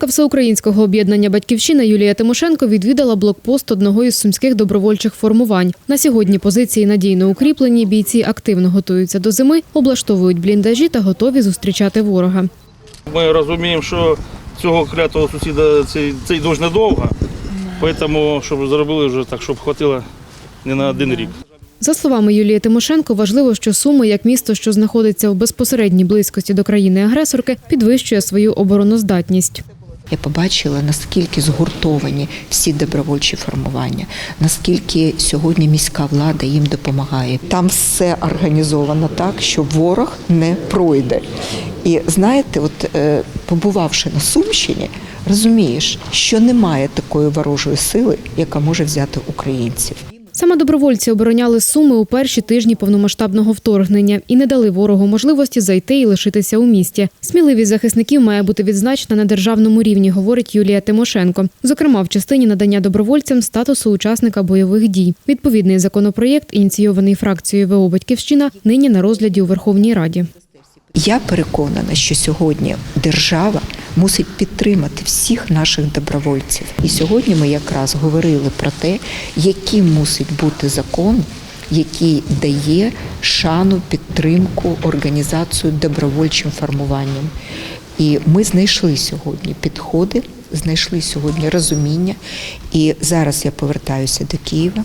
Лідерка всеукраїнського об'єднання Батьківщина Юлія Тимошенко відвідала блокпост одного із сумських добровольчих формувань. На сьогодні позиції надійно укріплені, бійці активно готуються до зими, облаштовують бліндажі та готові зустрічати ворога. Ми розуміємо, що цього клятого сусіда цей, цей дощ недовго, тому щоб зробили вже так, щоб хватило не на один рік. За словами Юлії Тимошенко, важливо, що Суми, як місто, що знаходиться в безпосередній близькості до країни-агресорки, підвищує свою обороноздатність. Я побачила, наскільки згуртовані всі добровольчі формування, наскільки сьогодні міська влада їм допомагає. Там все організовано так, що ворог не пройде. І знаєте, от е, побувавши на Сумщині, розумієш, що немає такої ворожої сили, яка може взяти українців. Саме добровольці обороняли Суми у перші тижні повномасштабного вторгнення і не дали ворогу можливості зайти і лишитися у місті. Сміливість захисників має бути відзначена на державному рівні, говорить Юлія Тимошенко. Зокрема, в частині надання добровольцям статусу учасника бойових дій. Відповідний законопроєкт, ініційований фракцією ВО Батьківщина, нині на розгляді у Верховній Раді. Я переконана, що сьогодні держава мусить підтримати всіх наших добровольців. І сьогодні ми якраз говорили про те, яким мусить бути закон, який дає шану, підтримку, організацію добровольчим формуванням. І ми знайшли сьогодні підходи, знайшли сьогодні розуміння. І зараз я повертаюся до Києва.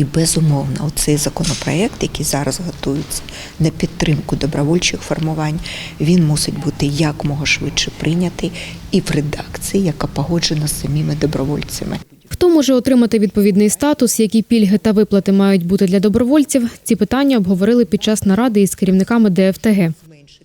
І безумовно, оцей законопроект, який зараз готується на підтримку добровольчих формувань, він мусить бути якмога швидше прийнятий і в редакції, яка погоджена з самими добровольцями. Хто може отримати відповідний статус, які пільги та виплати мають бути для добровольців? Ці питання обговорили під час наради із керівниками ДФТГ.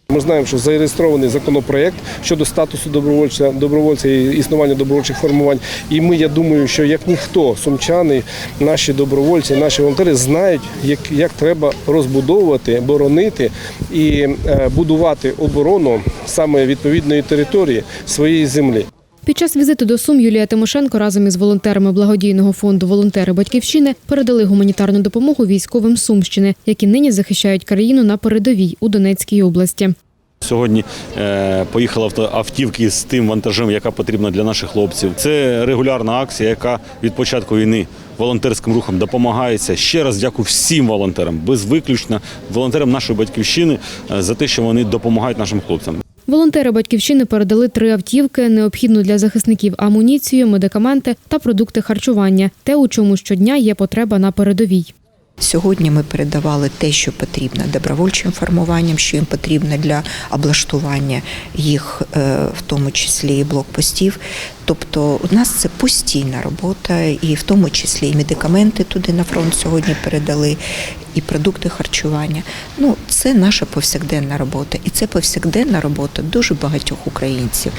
Ми знаємо, що зареєстрований законопроект щодо статусу добровольця, добровольця і існування добровольчих формувань. І ми, я думаю, що як ніхто, сумчани, наші добровольці, наші волонтери знають, як, як треба розбудовувати, боронити і е, будувати оборону саме відповідної території своєї землі. Під час візиту до Сум Юлія Тимошенко разом із волонтерами благодійного фонду Волонтери Батьківщини передали гуманітарну допомогу військовим Сумщини, які нині захищають країну на передовій у Донецькій області. Сьогодні е, поїхала автівки з тим вантажем, яка потрібна для наших хлопців. Це регулярна акція, яка від початку війни волонтерським рухом допомагається. Ще раз дякую всім волонтерам, безвиключно волонтерам нашої батьківщини е, за те, що вони допомагають нашим хлопцям. Волонтери батьківщини передали три автівки, необхідну для захисників амуніцію, медикаменти та продукти харчування. Те, у чому щодня є потреба на передовій. Сьогодні ми передавали те, що потрібно добровольчим формуванням, що їм потрібно для облаштування їх, е, в тому числі і блокпостів. Тобто у нас це постійна робота, і в тому числі і медикаменти туди на фронт сьогодні передали, і продукти харчування. Ну, це наша повсякденна робота, і це повсякденна робота дуже багатьох українців.